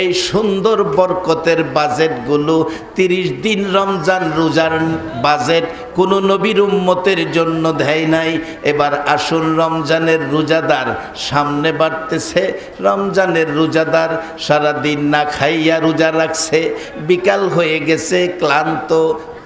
এই সুন্দর বরকতের বাজেটগুলো তিরিশ দিন রমজান রোজার বাজেট কোনো নবীর উম্মতের জন্য দেয় নাই। এবার আসুন রমজানের রোজাদার সামনে বাড়তেছে। রমজানের রোজাদার সারাদিন না খাইয়া রোজা রাখছে। বিকাল হয়ে গেছে, ক্লান্ত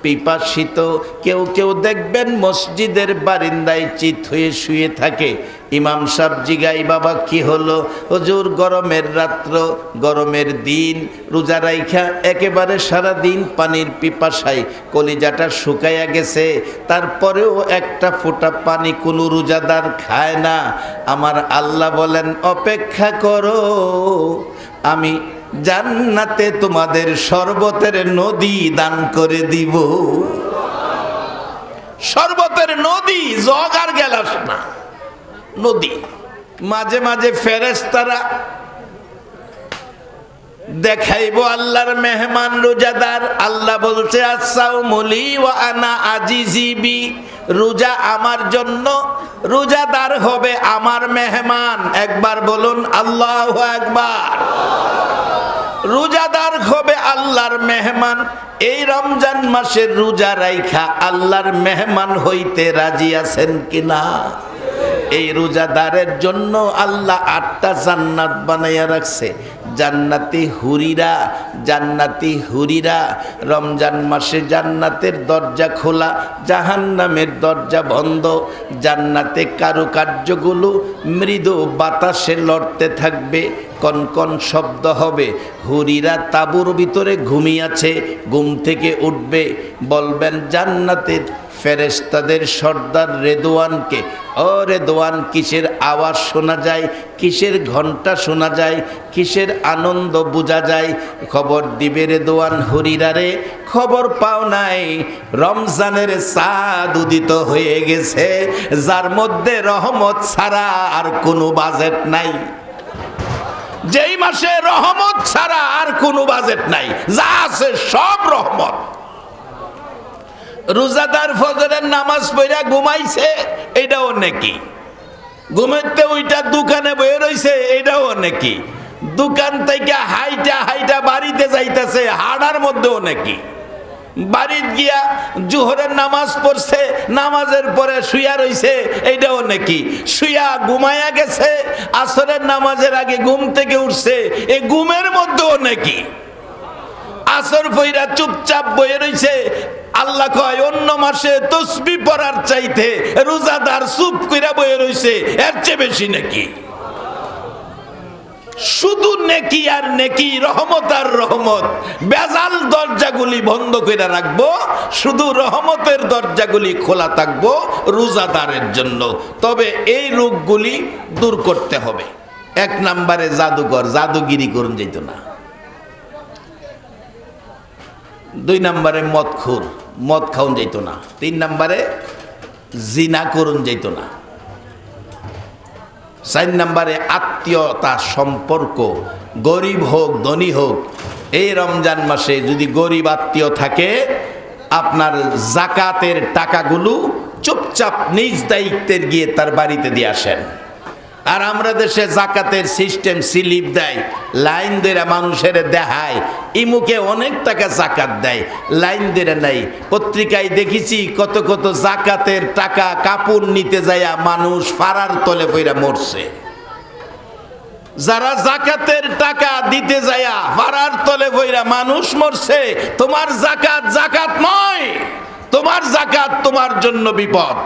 পিপাসিত। কেউ কেউ দেখবেন মসজিদের বারিন্দায় চিত হয়ে শুয়ে থাকে। ইমাম সাহ জিগাই বাবা, কি হলো? হজুর, গরমের রাত্র, গরমের দিন, রোজা রাইখা, একেবারে সারা দিন পানির পিপাসায় কলিজাটা শুকাইয়া গেছে। তারপরেও একটা ফোঁটা পানি কোনো রোজাদার খায় না। আমার আল্লাহ বলেন, অপেক্ষা করো, আমি জান্নাতে তোমাদের শরবতের নদী দান করে দিব। শরবতের নদী, জগ আর গেলাস না, নদী। মাঝে মাঝে ফেরেস্তারা দেখাইব আল্লাহর মেহমান, রোজাদার। আল্লাহ বলছে আসাউ মলি ও আনা আজিজিবি রোজা আমার জন্য, রোজাদার হবে আমার মেহমান। একবার বলুন, আল্লাহ একবার রোজাদার হবে আল্লাহর মেহমান। এই রমজান মাসের রোজা রাইখা আল্লাহর মেহমান হইতে রাজি আছেন কিনা? এই রোজাদারের জন্য আল্লাহ আটটা জান্নাত বানাইয়া রাখছে। জান্নাতি হুরিরা জান্নাতি হুরিরা, রমজান মাসে জান্নাতের দরজা খোলা, জাহান্নামের দরজা বন্ধ, জান্নাতে কারুকার্যগুলো মৃদু বাতাসে লড়তে থাকবে কনকন শব্দ হবে, হুরিরা তাবুর ভিতরে ঘুমিয়াছে ঘুম থেকে উঠবে, বলবেন জান্নাতের ফেরেস্তাদের সর্দার রেদোয়ানকে ও রেদোয়ান কিসের আওয়াজ শোনা যায়? কিসের ঘণ্টা শোনা যায়? কিসের আনন্দ বোঝা যায়? খবর দিবে রেদোয়ান হরিরারে খবর পাও নাই। রমজানের চাঁদ উদিত হয়ে গেছে। যার মধ্যে রহমত ছাড়া আর কোনো বাজেট নাই। যেই মাসে রহমত ছাড়া আর কোনো বাজেট নাই। যা আছে সব রহমত। রোজাদার ফজরের নামাজ পড়া ঘুমাইছে, এটাও নাকি? ঘুমাইতে ওইটা দোকানে বয়ে রইছে, এটাও নাকি? দোকান থেকে হাইটা হাইটা বাড়িতে যাইতেছে, হাড়ার মধ্যেও নাকি? বাড়িত গিয়া জোহরের নামাজ পড়ছে, নামাজের পরে শুয়া রইছে এইটাও নাকি? শুয়া ঘুমায়া গেছে, আসরের নামাজের আগে ঘুম থেকে উঠছে এই ঘুমের মধ্যেও নাকি? আসর ফইরা চুপচাপ বয়ে রইছে। আল্লাহ কয়, অন্য মাসে তসবি পড়ার চাইতে রোজাদার চুপ কইরা বয়ে রইছে, এর চেয়ে বেশি নাকি? শুধু নেকি আর নেকি, রহমত আর রহমত। বেজাল দরজাগুলি বন্ধ করে রাখব, শুধু রহমতের দরজাগুলি খোলা থাকব রোজাদারের জন্য। তবে এই রোগগুলি দূর করতে হবে। এক নম্বরে জাদুকর জাদুগিরি করুন, যেত না। দুই নম্বরে মদ খুর মদ খাওন যেত না। তিন নম্বরে জিনা করুন যেত না। চার নম্বরে আত্মীয়তা, সম্পর্ক, গরিব হোক, ধনী হোক, এই রমজান মাসে যদি গরিব আত্মীয় থাকে, আপনার জাকাতের টাকাগুলো চুপচাপ নিজ দায়িত্বের গিয়ে তার বাড়িতে দিয়ে আসেন। আর আমরা দেশে জাকাতের সিস্টেম স্লিপ দেয়, লাইন ধরে মানুষের দেখায় ইমুকে অনেক টাকা জাকাত দেয়, লাইন ধরে নাই। পত্রিকায় দেখেছি কত কত জাকাতের টাকা কাপড় নিতে যায়া মানুষ ফারার তলে পইরা মরছে। যারা জাকাতের টাকা দিতে যায়া ফারার তলে বইরা মানুষ মরছে, তোমার জাকাত জাকাত নয়, তোমার জাকাত তোমার জন্য বিপদ।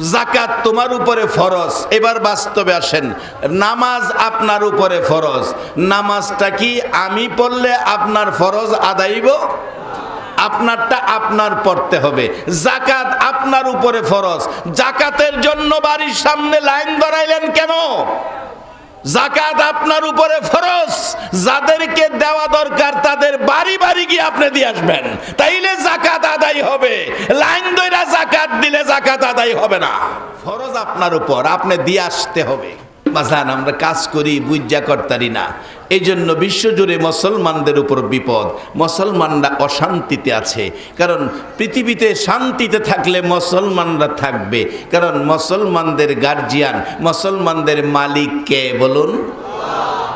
জাকাত তোমার উপরে ফরজ। এবার বাস্তবে আসেন। নামাজ আপনার উপরে ফরজ। নামাজটা কি আমি পড়লে আপনার ফরজ আদাইব? আপনারটা আপনার পড়তে হবে। জাকাত আপনার উপরে ফরজ। জাকাতের জন্য বাড়ির সামনে লাইন ধরাইলেন কেন? জাকাত আপনার উপরে ফরজ। যাদেরকে দেওয়া দরকার তাদের বাড়ি বাড়ি গিয়ে আপনি দিয়ে আসবেন। তাইলে জাকাত আদায় হবে। জাকাত আদায় হবে না। ফরজ আপনার উপর, আপনি দিয়ে আসতে হবে। বাজান আমরা কাজ করি বুঝা করতারি না। এই জন্য বিশ্বজুড়ে মুসলমানদের উপর বিপদ, মুসলমানরা অশান্তিতে আছে। কারণ পৃথিবীতে শান্তিতে থাকলে মুসলমানরা থাকবে। কারণ মুসলমানদের গার্জিয়ান মুসলমানদের মালিক কে বলুন?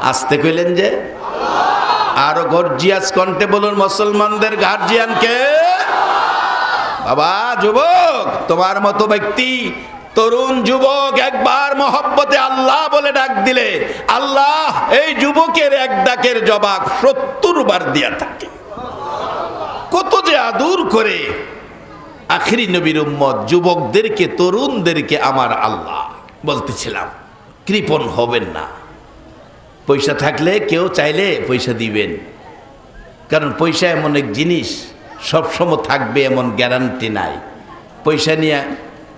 আসতে কইলেন যে? আরও গর্জিয়াস কণ্ঠে বলুন, মুসলমানদের গার্জিয়ানকে বাবা, যুবক, তোমার মতো ব্যক্তি, তরুণ যুবক একবার মহব্বতে আল্লাহ বলে ডাক দিলে, আল্লাহ, এই যুবকের এক ডাকের জবাব সত্তর বার দিয়া থাকে। কত যে আদুর করে আখিরি নবীর উম্মত, যুবকদেরকে, তরুণদেরকে আমার আল্লাহ বলতেছিলাম, কৃপণ হবেন না। পয়সা থাকলে কেউ চাইলে পয়সা দিবেন। কারণ পয়সা এমন এক জিনিস সবসময় থাকবে এমন গ্যারান্টি নাই। পয়সা নিয়ে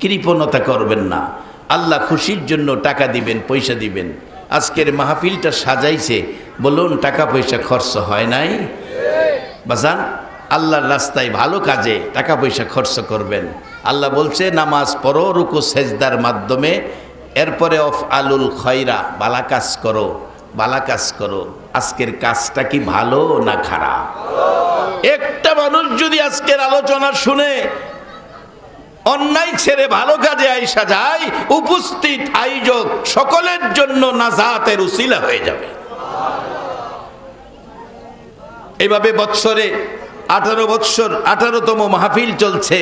কৃপণতা করবেন না। আল্লাহ খুশির জন্য টাকা দিবেন, পয়সা দিবেন। আজকের মাহফিলটা সাজাইছে, বলুন টাকা পয়সা খরচ হয় নাই? বাজান, আল্লাহর রাস্তায় ভালো কাজে টাকা পয়সা খরচ করবেন। আল্লাহ বলছে, নামাজ পড়ো, রুকু, সেজদার মাধ্যমে। এরপরে অফ আলুল খয়রা, বালা কাজ করো, বালা কাজ করো। আজকের কাজটা কি ভালো না খারাপ? একটা মানুষ যদি আজকের আলোচনা শুনে অন্যায় ছেড়ে ভালো কাজে আইসা যায়, উপস্থিত আয়োজক সকলের জন্য নাজাতের উসিলা হয়ে যাবে। এভাবে বৎসরে আঠারো বৎসর, আঠারোতম মাহফিল চলছে।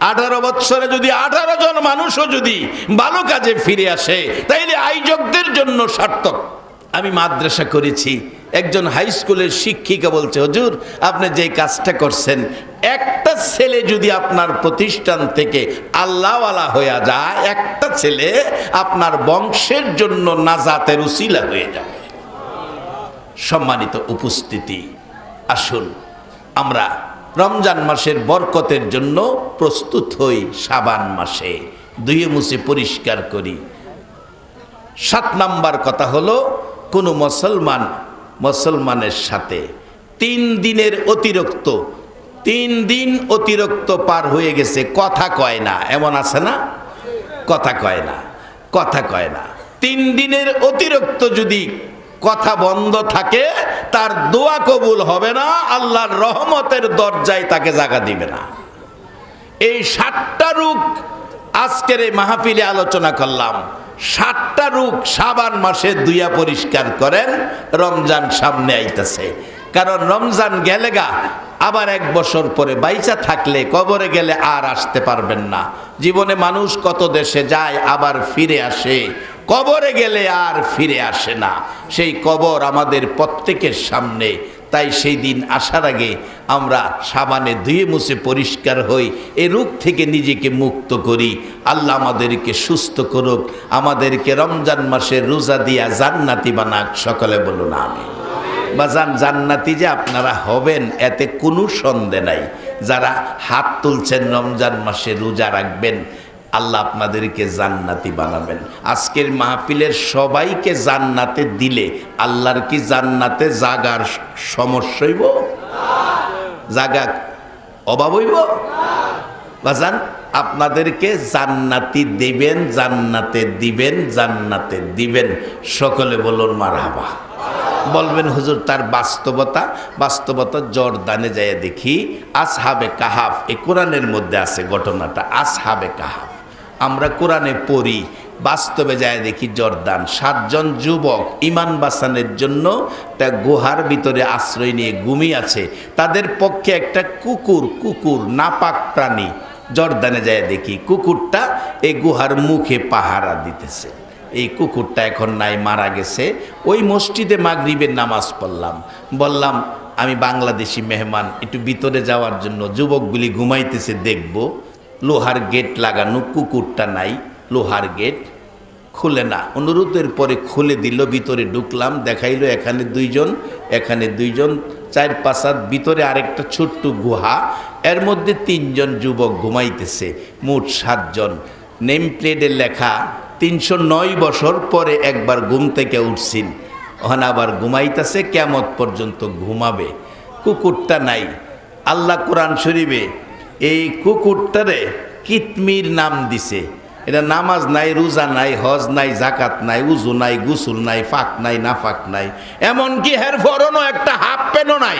আঠারো বৎসরে যদি আঠারো জন মানুষও যদি ভালো কাজে ফিরে আসে, তাইলে আয়োজকদের জন্য সার্থক। আমি মাদ্রাসা করেছি। একজন হাই স্কুলের শিক্ষিকা বলছে, হজুর, আপনি যে কাজটা করছেন, একটা ছেলে যদি আপনার প্রতিষ্ঠান থেকে আল্লাহওয়ালা হয়ে যায়, একটা ছেলে আপনার বংশের জন্য নাজাতের উসিলা হয়ে যাবে। সম্মানিত উপস্থিতি, আসুন আমরা রমজান মাসের বরকতের জন্য প্রস্তুত হই সাবান মাসে। দুয়ে মুছে পরিষ্কার করি। সাত নাম্বার কথা হলো কোনো মুসলমান মুসলমানের সাথে তিন দিনের অতিরিক্ত, তিন দিন অতিরিক্ত পার হয়ে গেছে, কথা কয় না, এমন আছে না? কথা কয় না, কথা কয় না। তিন দিনের অতিরিক্ত যদি কথা বন্ধ থাকে, তার দোয়া কবুল হবে না, আল্লাহর রহমতের দরজায় তাকে জায়গা দিবে না। এই সাতটা রূপ আজকের এই মাহফিলে আলোচনা করলাম। সাতটা রূপ সাবান মাসে দুইয়া পরিষ্কার করেন, রমজান সামনে আইতেছে। কারণ রমজান গেলে গা, আবার এক বছর পরে বাইচা থাকলে কবরে গেলে আর আসতে পারবেন না। জীবনে মানুষ কত দেশে যায়, আবার ফিরে আসে। কবরে গেলে আর ফিরে আসে না। সেই কবর আমাদের প্রত্যেকের সামনে তাই সেই দিন আসার আগে আমরা সাবানে ধুয়ে মুছে পরিষ্কার হই, এ রোগ থেকে নিজেকে মুক্ত করি। আল্লাহ আমাদেরকে সুস্থ করুক, আমাদেরকে রমজান মাসের রোজা দিয়া জান্নাতি বানাক। সকলে বলুন আমি বাজান, জান্নাতি যে আপনারা হবেন, এতে কোনো সন্দেহ নাই। যারা হাত তুলছেন রমজান মাসে রোজা রাখবেন আল্লাহ আপনাদেরকে জান্নাতি বানাবেন। আজকের মাহফিলের সবাইকে জান্নাতে দিলে আল্লাহর কি জান্নাতে জাগার সমস্যা হইব? জাগা অভাব হইব? বাজান, আপনাদেরকে জান্নাতি দিবেন, জান্নাতে দিবেন জান্নাতে দিবেন। সকলে বলুন মার হাবা বলবেন, হুজুর, তার বাস্তবতা বাস্তবতা জর্দানে যায় দেখি। আসহাবে কাহাফ, এ কোরআনের মধ্যে আছে ঘটনাটা, আসহাবে কাহাফ। আমরা কোরআনে পড়ি, বাস্তবে যায় দেখি জর্দান। সাতজন যুবক ইমান বাসানের জন্য একটা গুহার ভিতরে আশ্রয় নিয়ে ঘুমিয়ে আছে। তাদের পক্ষে একটা কুকুর কুকুর নাপাক প্রাণী জর্দানে যায় দেখি। কুকুরটা এই গুহার মুখে পাহারা দিতেছে। এই কুকুরটা এখন নাই, মারা গেছে। ওই মসজিদে মাগরিবের নামাজ পড়লাম। বললাম, আমি বাংলাদেশি মেহমান, একটু ভিতরে যাওয়ার জন্য যুবকগুলি ঘুমাইতেছে, দেখব। লোহার গেট লাগানো কুকুরটা নাই, লোহার গেট খুলে না। অনুরোধের পরে খুলে দিল, ভিতরে ঢুকলাম, দেখাইলো এখানে দুইজন এখানে দুইজন, চার পাঁচ হাত ভিতরে আরেকটা ছোট্ট গুহা, এর মধ্যে তিনজন যুবক ঘুমাইতেছে, মোট সাতজন। নেম প্লেটে লেখা, তিনশো নয় বছর পরে একবার ঘুম থেকে উঠছিন ওখানে আবার ঘুমাইতেছে, কেমত পর্যন্ত ঘুমাবে। কুকুরটা নাই। আল্লাহ কোরআন শরীফে এই কুকুরটারে কিতমির নাম দিছে। এটা নামাজ নাই, রোজা নাই, হজ নাই জাকাত নাই, উজু নাই, গুসুল নাই, ফাক নাই, নাফাক নাই। এমনকি হের ফরনও একটা হাফ প্যানও নাই।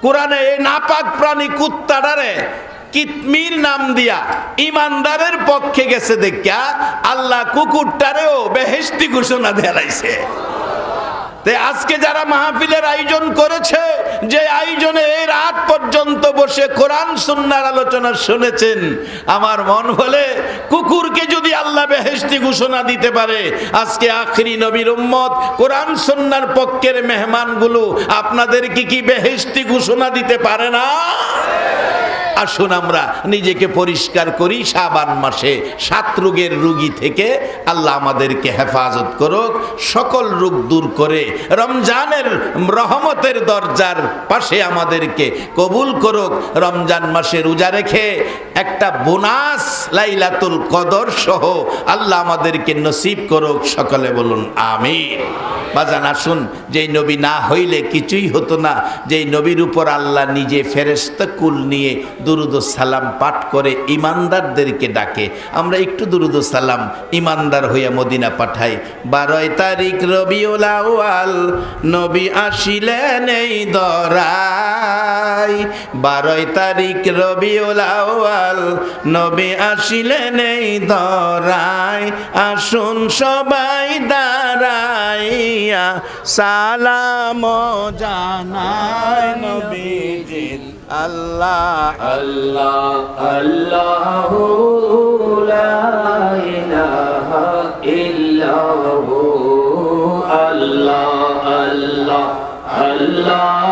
কোরআনে এই নাপাক প্রাণী কুত্তাটারে কিতমির নাম দিয়া ইমানদারের পক্ষে গেছে দেখা আল্লাহ কুকুরটারেও বেহেস্তি ঘোষণা দেয়ালাইছে তে আজকে যারা মাহফিলের আয়োজন করেছে, যে আয়োজনে এই রাত পর্যন্ত বসে কোরআন, সুন্নার আলোচনা শুনেছেন, আমার মন বলে কুকুরকে যদি আল্লাহ বেহেশতি ঘোষণা দিতে পারে, আজকে আখরি নবীর উম্মত, কোরআন, সুন্নার পক্ষের মেহমানগুলো আপনাদেরকে কি বেহেশতি ঘোষণা দিতে পারে না? আসুন আমরা নিজেকে পরিষ্কার করি সাবান মাসে সাত রোগের রুগী থেকে আল্লাহ আমাদেরকে হেফাজত করুক, সকল রোগ দূর করে রমজানের রহমতের দরজার পাশে আমাদেরকে কবুল করুক, রমজান মাসে রোজা রেখে একটা বোনাস লাইলাতুল কদর সহ আল্লাহ আমাদেরকে নসিব করুক, সকলে বলুন আমি বাজান, আসুন, যেই নবী না হইলে কিছুই হতো না, যেই নবীর উপর আল্লাহ নিজে ফেরেস্তা কুল নিয়ে দুরুদ সালাম পাঠ করে ইমানদারদেরকে ডাকে। আমরা একটু দুরুদ সালাম ইমানদার হইয়া মদিনা পাঠাই। বারোই তারিখ রবিউল আউয়াল, নবী আসিলেন এই দরাই বারোই তারিখ রবিউল আউয়াল, নবী আসিলেন এই দরাই আসুন সবাই দাঁড়াইয়া সালাম জানাই নবীজির আল্লাহ আল্লাহ আল্লাহ আল্লাহ আল্লাহ আল্লাহ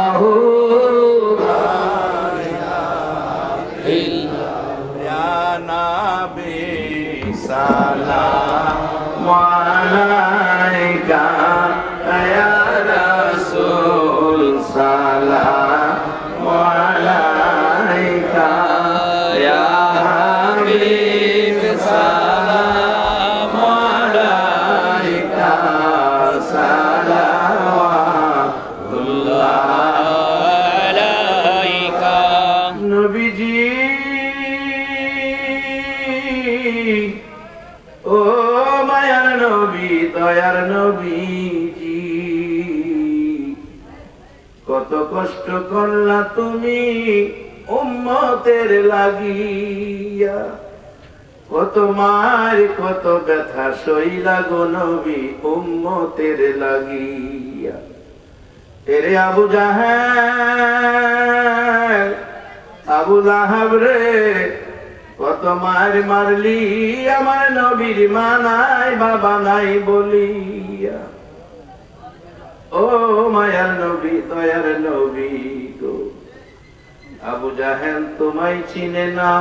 সালাম আলাইকা سلام উম্মতের লাগিয়া। কত মার কত ব্যথা সইলা গো নবী, উম্মতের লাগিয়া। এরে আবু জাহেল, আবু লাহাব রে কত মার মারলি আমার নবীর মা নাই বাবা নাই বলিয়া। ও মায়ার নবী, দয়ার নবী। আবু জাহেল তোমায় চিনে না।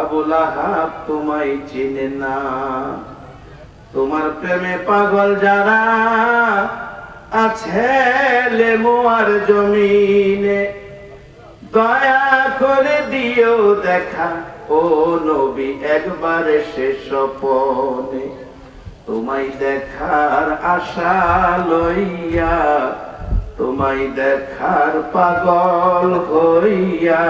আবু লাহাব তোমায় চিনে না। তোমার প্রেমে পাগল যারা আছে লেমুয়ার জমিনে, দয়া করে দিও দেখা ও নবী একবার সে স্বপনে। তোমায় দেখার আশা লইয়া তোমায় দেখার পাগল হইয়া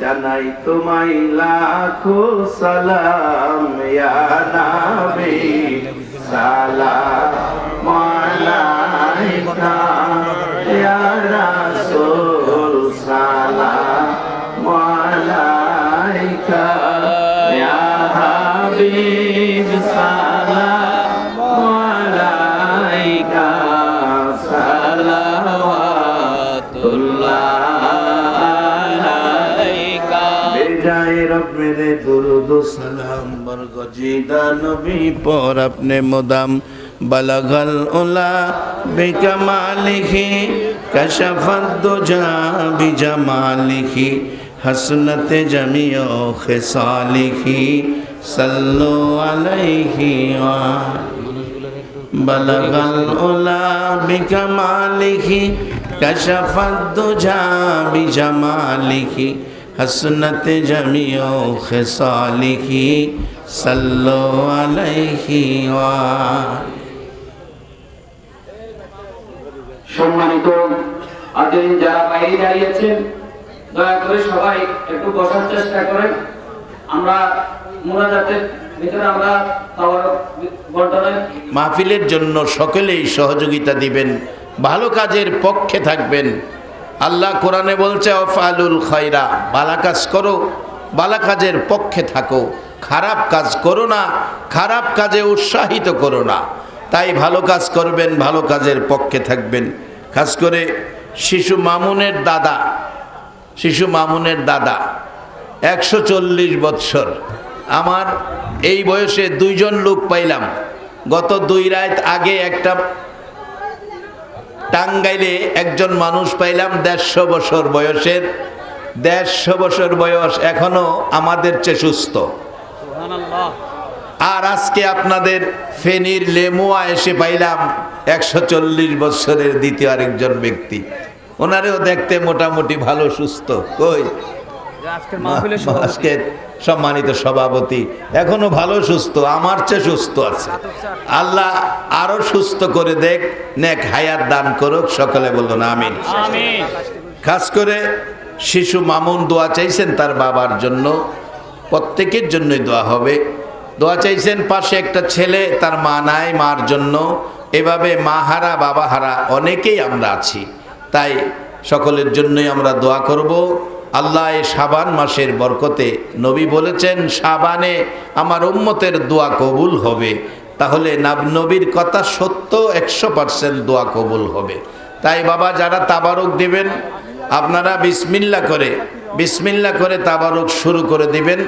জানাই তোমাই লাখো সালাম নামে সালাম মালাইকা ইয়া বরগজিদা নবী পর আপনে মুদাম বলগল উলা বিকমালিহি কশফত দুজা বিজমালিহি হসনত জমিও খিসালিহি সাল্লু আলাইহি ওয়া بلغ الأولى بكماله كشف الدجى بجماله حسنت جميع خصاله صلوا عليه وآله সম্মানিত আদিন যারা বাইরে দাঁড়িয়েছেন দয়া করে সবাই একটু বসার চেষ্টা করেন আমরা মোনাজাতের ভিতরে আমরা খাবার বন্টনের মাহফিলের জন্য সকলেই সহযোগিতা দিবেন ভালো কাজের পক্ষে থাকবেন আল্লাহ কোরআনে বলছে অফালুল খয়রা বালা কাজ করো, বালা কাজের পক্ষে থাকো, খারাপ কাজ করো না, খারাপ কাজে উৎসাহিত করো না। তাই ভালো কাজ করবেন, ভালো কাজের পক্ষে থাকবেন। খাস করে শিশু মামুনের দাদা, শিশু মামুনের দাদা, একশো চল্লিশ বৎসর। আমার এই বয়সে দুইজন লোক পাইলাম। গত দুই রাত আগে একটা টাঙ্গাইলে একজন মানুষ পাইলাম দেড়শো বছর বয়সের দেড়শো বছর বয়স এখনও আমাদের চেয়ে সুস্থ। আর আজকে আপনাদের ফেনীর লেমুয়া এসে পাইলাম একশো চল্লিশ বছরের দ্বিতীয় আরেকজন ব্যক্তি। ওনারেও দেখতে মোটামুটি ভালো সুস্থ। কই? আজকের সম্মানিত সভাপতি। এখনও ভালো সুস্থ আমার চেয়ে সুস্থ আছে। আল্লাহ আরও সুস্থ করে দেখ নেক হায়াত দান করুক সকলে বলুন আমিন। আমিন। খাস করে শিশু মামুন দোয়া চাইছেন তার বাবার জন্য। প্রত্যেকের জন্যই দোয়া হবে। দোয়া চাইছেন পাশে একটা ছেলে তার মা নাই মার জন্য। এভাবে মা হারা বাবা হারা অনেকেই আমরা আছি। তাই সকলের জন্যই আমরা দোয়া করব। আল্লাহ সাবান মাসের বরকতে নবী বলেছেন সাবানে আমার উম্মতের দোয়া কবুল হবে। তাহলে নাব, নবীর কথা সত্য একশো পার্সেন্ট দোয়া কবুল হবে। তাই বাবা, যারা তাবারক দিবেন, আপনারা বিসমিল্লা করে বিসমিল্লা করে তাবারুক শুরু করে দিবেন।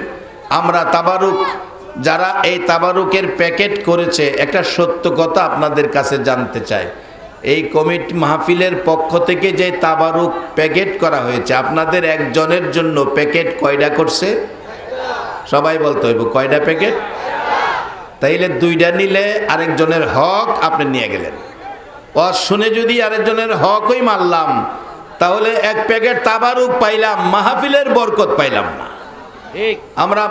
আমরা তাবারুক, যারা এই তাবারুকের প্যাকেট করেছে, একটা সত্য কথা আপনাদের কাছে জানতে চাই। এই কমিটি মাহফিলের পক্ষ থেকে যে তাবারুক প্যাকেট করা হয়েছে আপনাদের একজনের জন্য প্যাকেট কয়টা করছে? সবাই বলতে হইব কয়টা প্যাকেট? তাইলে দুইটা নিলে আরেকজনের হক আপনি নিয়ে গেলেন। ও শুনে যদি আরেকজনের হকই মারলাম তাহলে এক প্যাকেট তাবারুক পাইলাম মাহফিলের বরকত পাইলাম না। আমরা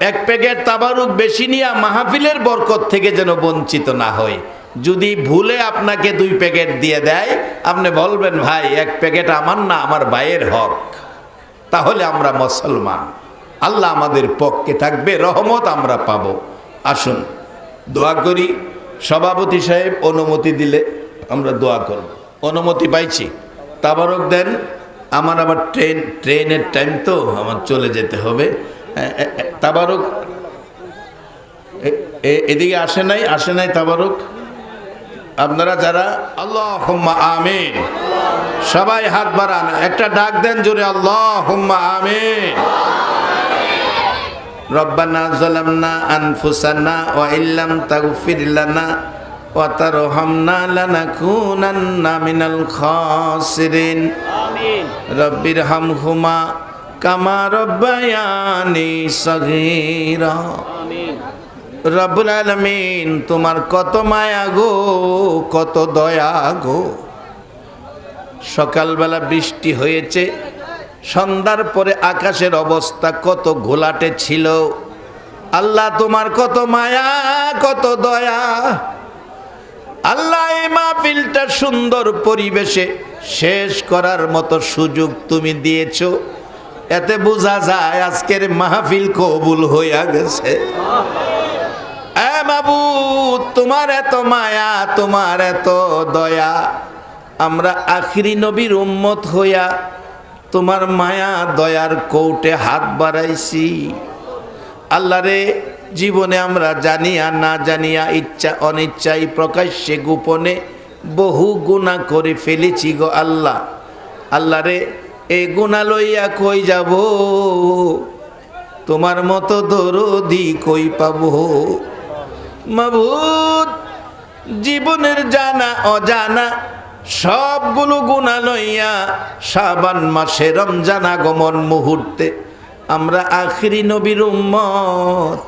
এক প্যাকেট তাবারুক বেশি নিয়ে মাহফিলের বরকত থেকে যেন বঞ্চিত না হই। যদি ভুলে আপনাকে দুই প্যাকেট দিয়ে দেয়, আপনি বলবেন, ভাই, এক প্যাকেট আমার না, আমার ভাইয়ের হক। তাহলে আমরা মুসলমান। আল্লাহ আমাদের পক্ষে থাকবে, রহমত আমরা পাব। আসুন, দোয়া করি। সভাপতি সাহেব, অনুমতি দিলে আমরা দোয়া করব। অনুমতি পাইছি। তাবারক দেন, আমার আবার ট্রেন, ট্রেনের টাইম তো, আমার চলে যেতে হবে। তাবারক এদিকে আসে নাই আসে নাই তাবারক। আপনারা যারা আল্লাহ আমিন সবাই হাত বাড়ান একটা ডাক দেন জোরে আল্লাহ আমিন। রব্বানা জালামনা আনফুসানা ওয়া ইল্লাম তাগফির লানা ওয়া তারহামনা লানাকুনান্না মিনাল খাসিরিন। আমিন। রব্বির হামহুমা কামা রব্বায়ানি সগীরা। আমিন। রব্বুল আলমিন, তোমার কত মায়া গো, কত দয়া গো। সকালবেলা বৃষ্টি হয়েছে, সন্ধ্যার পরে আকাশের অবস্থা কত ঘোলাটে ছিল। আল্লাহ, তোমার কত মায়া, কত দয়া। আল্লাহ, এই মাহফিলটা সুন্দর পরিবেশে শেষ করার মতো সুযোগ তুমি দিয়েছ। এতে বোঝা যায় আজকের মাহফিল কবুল হইয়া গেছে। এ বাবু, তোমার এত মায়া, তোমার এত দয়া। আমরা আখিরি নবীর উম্মত হইয়া তোমার মায়া, দয়ার কৌটে হাত বাড়াইছি। আল্লাহ রে, জীবনে আমরা জানিয়া, না জানিয়া, ইচ্ছা অনিচ্ছাই প্রকাশ্যে, গোপনে বহু গুণা করে ফেলেছি গো আল্লাহ। আল্লাহ রে এই গুণা লইয়া কই যাব? তোমার মতো দরদি কই পাবো? মাবুদ, জীবনের জানা, অজানা, সবগুলো গুণা লইয়া সাবান মাসে রমজান আগমন মুহূর্তে আমরা আখিরি নবীর উম্মত।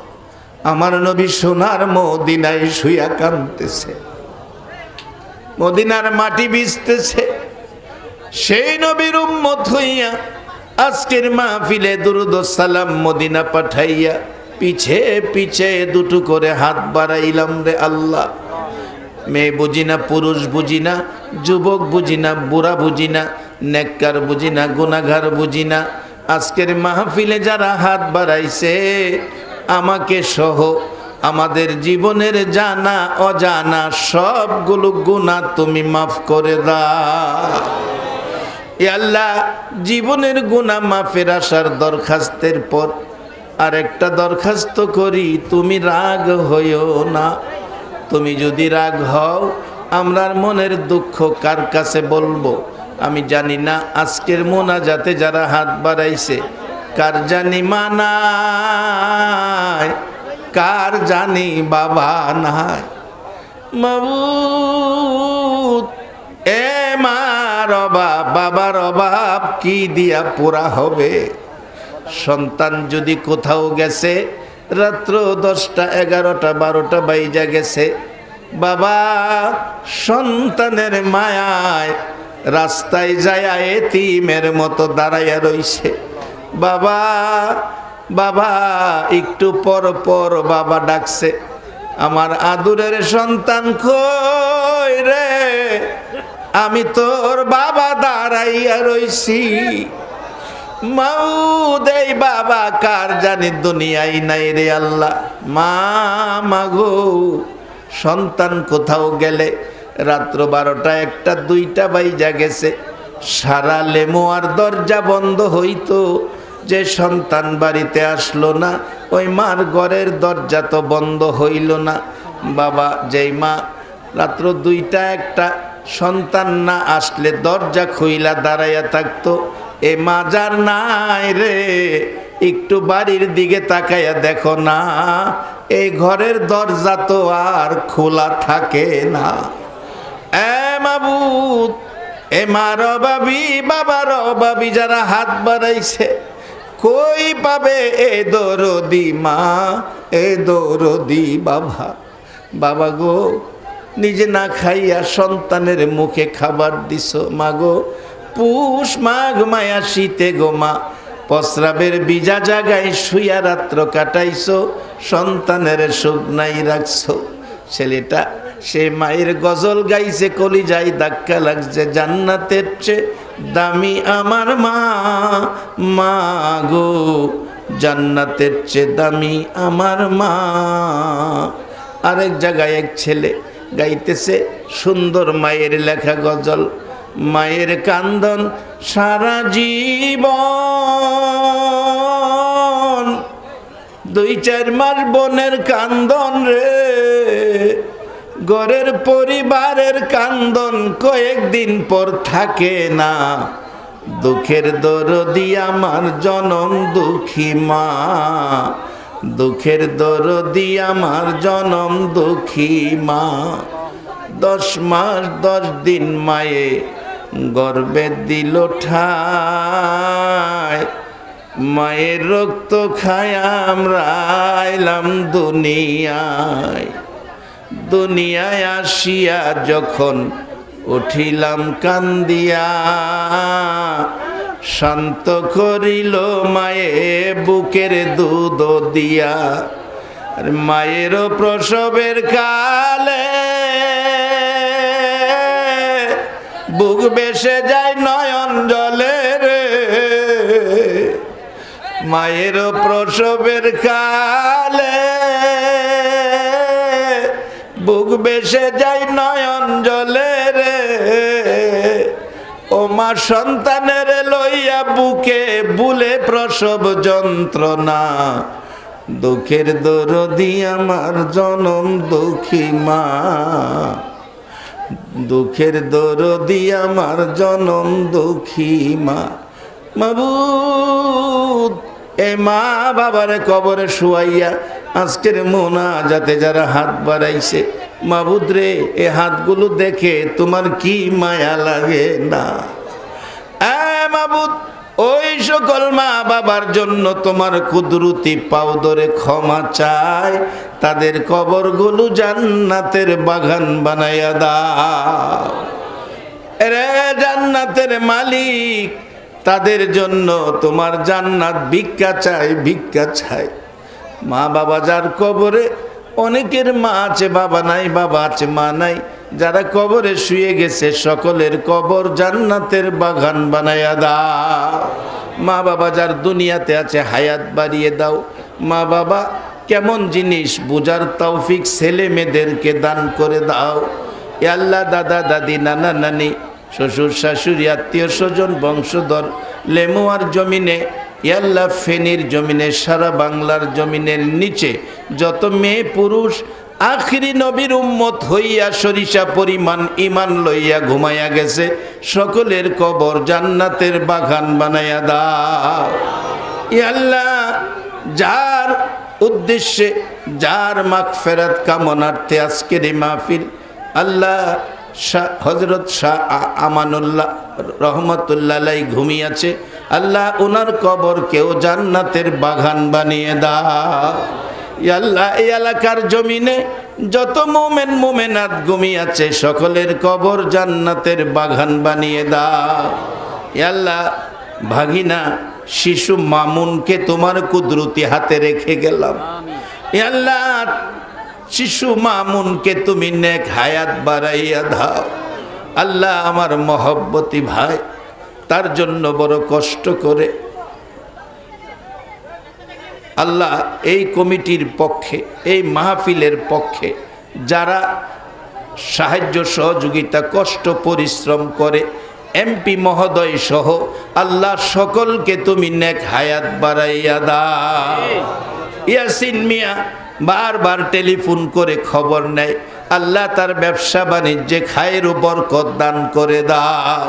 আমার নবী সোনার মদিনায় শুয়া কানতেছে মদিনার মাটি বিছতেছে সেই নবীর উম্মত হইয়া আজকের মাহফিলে দুরুদ সালাম মদিনা পাঠাইয়া পিছে পিছে দুটো করে হাত বাড়াইলাম রে আল্লাহ। মেয়ে বুঝি না, পুরুষ বুঝি না, যুবক বুঝি না, বুড়া বুঝি না, নেককার বুঝি না গুনাঘার বুঝি না। আজকের মাহফিলে যারা হাত বাড়াইছে, আমাকে সহ আমাদের জীবনের জানা, অজানা সবগুলো গুণা তুমি মাফ করে দাও। আল্লাহ, জীবনের গুণা মাফের আসার দরখাস্তের পর আরেকটা দরখাস্ত করি, তুমি রাগ হইও না। তুমি যদি রাগ হও আমরার মনের দুঃখ কার কাছে বলব? আমি জানি না আজকের মোনাজাতে যারা হাত বাড়াইছে, কার জানি মানায় কার জানি বাবা নাই। মাবুদ, এ মার অভাব, বাবার অভাব, কি দিয়া পুরা হবে? সন্তান যদি কোথাও গেছে, রাত্র দশটা, এগারোটা, বারোটা বাইজা গেছে, বাবা, সন্তানের মায়ায় রাস্তায় যায় এতিমের মতো দাঁড়াইয়া রইছে। বাবা বাবা, একটু পর পর বাবা ডাকছে, আমার আদুরের সন্তান কই রে? আমি তোর বাবা দাঁড়াইয়া রইছি। মাউদ, এই বাবা কার জানি দুনিয়ায় নাই রে আল্লাহ। মা মাগো সন্তান কোথাও গেলে রাত্র বারোটা একটা দুইটা বাইজা গেছে। সারা লেমোয়ার দরজা বন্ধ হইতো, যে সন্তান বাড়িতে আসলো না, ওই মার ঘরের দরজা তো বন্ধ হইল না। বাবা, যেই মা, রাত্র দুইটা একটা সন্তান না আসলে দরজা খুইলা দাঁড়াইয়া থাকতো এ মাজার নাই রে, একটু বাড়ির দিকে তাকাইয়া দেখো না এই ঘরের দরজা তো আর খোলা থাকে না। এ মাবুদ এ মার বাবি, বাবার বাবি যারা হাত বাড়াইছে, কই পাবে এ দরদি মা, এ দরদি বাবা? বাবা গো, নিজে না খাইয়া সন্তানের মুখে খাবার দিছ মাগো পুষ মাঘ মায়া শীতে গো মা, প্রস্রাবের বিজা জাগায় শুয়া রাত্র কাটাইছো, সন্তানের সুখ নাই রাখছো। ছেলেটা, সে মায়ের গজল গাইছে কলি যাই ধাক্কা লাগছে, জান্নাতের চেয়ে দামি আমার মা মা গো, জান্নাতের চেয়ে দামি আমার মা। আরেক জায়গায় এক ছেলে গাইতেছে, সুন্দর মায়ের লেখা গজল। মায়ের কান্দন সারা জীবন। দুই চার মাস বোনের কান্দন রে, ঘরের পরিবারের কান্দন কয়েকদিন পর থাকে না। দুঃখের দরদি আমার জনম দুঃখী মা। দুঃখের দরদি আমার জনম দুঃখী মা। দশ মাস দশ দিন মায়ে গর্বে দিল ঠায়, মায়ের রক্ত খায় আমরা দুনিয়ায়। দুনিয়ায় আসিয়া যখন উঠিলাম কান্দিয়া, শান্ত করিল মায়ে বুকের দুধ দিয়া। আর মায়েরও প্রসবের কালে বুক বেসে যায় নয়ন জলে রে। মায়ের প্রসবের কালে বুক বেসে যায় নয়ন জলে রে। ও মা সন্তানের লইয়া বুকে বুলে প্রসব যন্ত্রণা। দুঃখের দরদি আমার জনম দুঃখী মা। দুঃখের দরদি আমার জনম দুঃখী মা। মাবুদ, এ মা বাবার কবরে শুয়াইয়া আজকের মোনা যাতে যারা হাত বাড়াইছে, মাবুদ রে, এ হাতগুলো দেখে তোমার কি মায়া লাগে না? এ মাবুদ সকল মা বাবার জন্য তোমার কুদরতি পাও ধরে ক্ষমা চায় তাদের কবরগুলো জান্নাতের বাগান বানাইয়া দাও। রে জান্নাতের মালিক, তাদের জন্য তোমার জান্নাত ভিক্ষা চাই ভিক্ষা চাই। মা বাবা যার কবরে অনেকের মা আছে, বাবা নাই, বাবা আছে, মা নাই। যারা কবরে শুয়ে গেছে, সকলের কবর জান্নাতের বাগান বানাইয়া দাও। মা বাবা যার দুনিয়াতে আছে হায়াত বাড়িয়ে দাও। মা বাবা, কেমন জিনিস বুঝার তৌফিক ছেলে মেয়েদেরকে দান করে দাও। আল্লাহ দাদা, দাদি, নানা, নানি, শ্বশুর, শাশুড়ি, আত্মীয় স্বজন, বংশধর লেমুয়ার জমিনে ইয়াল্লা ফেনীর জমিনে, সারা বাংলার জমিনের নিচে, যত মেয়ে পুরুষ আখিরি নবীর উম্মত হইয়া সরিষা পরিমাণ ইমান লইয়া ঘুমাইয়া গেছে, সকলের কবর জান্নাতের বাগান বানাইয়া ই আল্লাহ, যার উদ্দেশ্যে, যার মাগ ফেরাত কামনার্থে আজকের এই মাহফিল, আল্লাহ শাহ হজরত শাহ আমানুল্লাহ রহমতুল্লাহ ঘুমিয়াছে, আল্লাহ ওনার কবর কেউ জান্নাতের বাগান বানিয়ে দাও। এলাকার জমিনে যত মোমেন মোমেনাত ঘুমিয়েছে, সকলের কবর জান্নাতের বাগান বানিয়ে দাও। ই আল্লাহ ভাগিনা, শিশু মামুনকে তোমার কুদরতি হাতে রেখে গেলাম। ই আল্লাহ শিশু মামুনকে তুমি নেক হায়াত বাড়াইয়া দাও। আল্লাহ আমার মহব্বতী ভাই, তার জন্য বড় কষ্ট করে আল্লাহ এই কমিটির পক্ষে, এই মাহফিলের পক্ষে যারা সাহায্য সহযোগিতা, কষ্ট পরিশ্রম করে, এমপি মহোদয় সহ আল্লাহ সকলকে তুমি নেক হায়াত বাড়াইয়া দা ইয়াসিন মিয়া বারবার টেলিফোন করে খবর নেয়, আল্লাহ তার ব্যবসা বাণিজ্যে খায়ের উপর দান করে দাও।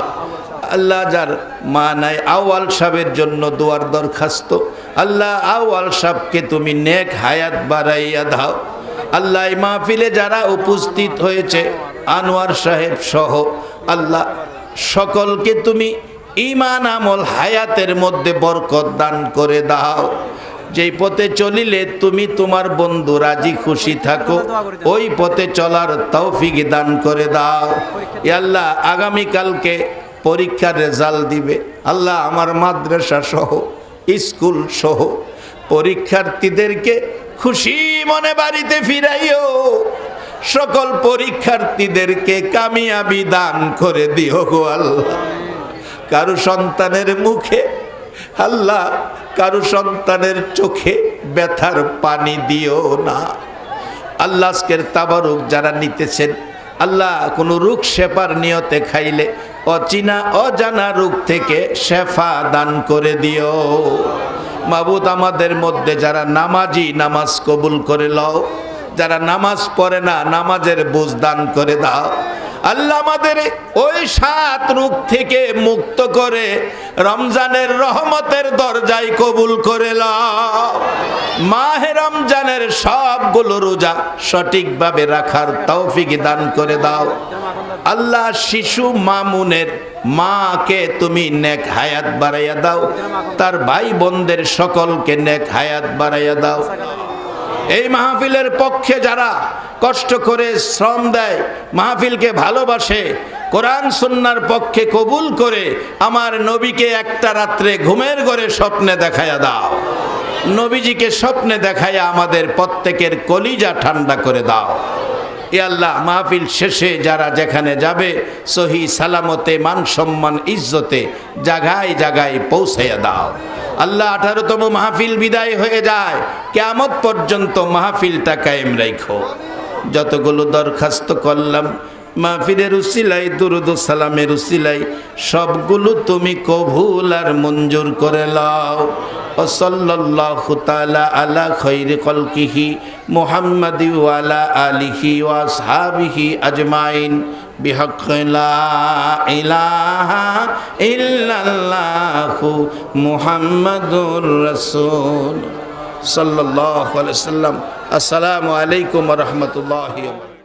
আল্লাহ যার মা নাই আওয়াল সাহেবের জন্য দোয়ার দরখাস্ত আল্লাহ আওয়াল সাহেবকে তুমি নেক হায়াত বাড়াইয়া দাও। আল্লাহ মাহফিলে যারা উপস্থিত হয়েছে, আনোয়ার সাহেব সহ, আল্লাহ সকলকে তুমি ইমান আমল হায়াতের মধ্যে বরকত দান করে দাও। যেই পথে চলিলে তুমি তোমার বন্ধু রাজি খুশি থাকো, ওই পথে চলার তৌফিক দান করে দাও। আল্লাহ আগামীকালকে পরীক্ষার রেজাল্ট দিবে। আল্লাহ আমার মাদ্রাসা সহ স্কুল সহ পরীক্ষার্থীদেরকে খুশি মনে বাড়িতে ফিরাইও। সকল পরীক্ষার্থীদেরকে কামিয়াবি দান করে দিও গো আল্লাহ। কারও সন্তানের মুখে আল্লাহ, কারও সন্তানের চোখে ব্যথার পানি দিও না। আল্লাহ আজকের তাবারুক যারা নিতেছেন, আল্লাহ কোনো রুখ শেফার নিয়তে খাইলে অচিনা, অজানা রোগ থেকে শেফা দান করে দিও। মাবুদ, আমাদের মধ্যে যারা নামাজি, নামাজ কবুল করে লও। যারা নামাজ পড়ে না, নামাজের বুঝ দান করে দাও। আল্লাহ আমাদের ওই সাত রূপ থেকে মুক্ত করে রমজানের রহমতের দরজায় কবুল করে রমজানের সবগুলো রোজা সঠিকভাবে রাখার তৌফিক দান করে দাও। আল্লাহ শিশু মামুনের মাকে তুমি নেক হায়াত বাড়াইয়া দাও। তার ভাই বোনদের সকলকে নেক হায়াত বাড়াইয়া দাও। এই মাহফিলের পক্ষে যারা কষ্ট করে শ্রম দেয়, মাহফিলকে ভালোবাসে, কোরআন সুন্নার পক্ষে কবুল করে আমার নবীকে একটা রাত্রে ঘুমের ঘরে স্বপ্নে দেখায়া দাও। নবীজিকে স্বপ্নে দেখায়া আমাদের প্রত্যেকের কলিজা ঠান্ডা করে দাও। এ আল্লাহ, মাহফিল শেষে যারা যেখানে যাবে, সহি সালামতে, মান সম্মান, ইজ্জতে জাগায় জাগায় পৌঁছাইয়া দাও। আল্লাহ আঠারোতম মাহফিল বিদায় হয়ে যায়। কেমত পর্যন্ত মাহফিলটা কায়েম রাখো যতগুলো দরখাস্ত করলাম, মাহফিলের উসিলাই দুরুদ সালামের উসিলাই সবগুলো তুমি কবুল আর মঞ্জুর করে লাও। ও সাল্লাল্লাহু তাআলা আলা খৈরি খলকিহি মুহাম্মাদি ওয়ালা আলিহি ওয়া আসহাবিহি আজমাইন। بحق لا إله إلا الله محمد رسول صلى الله عليه وسلم. السلام عليكم ورحمة الله وبركاته.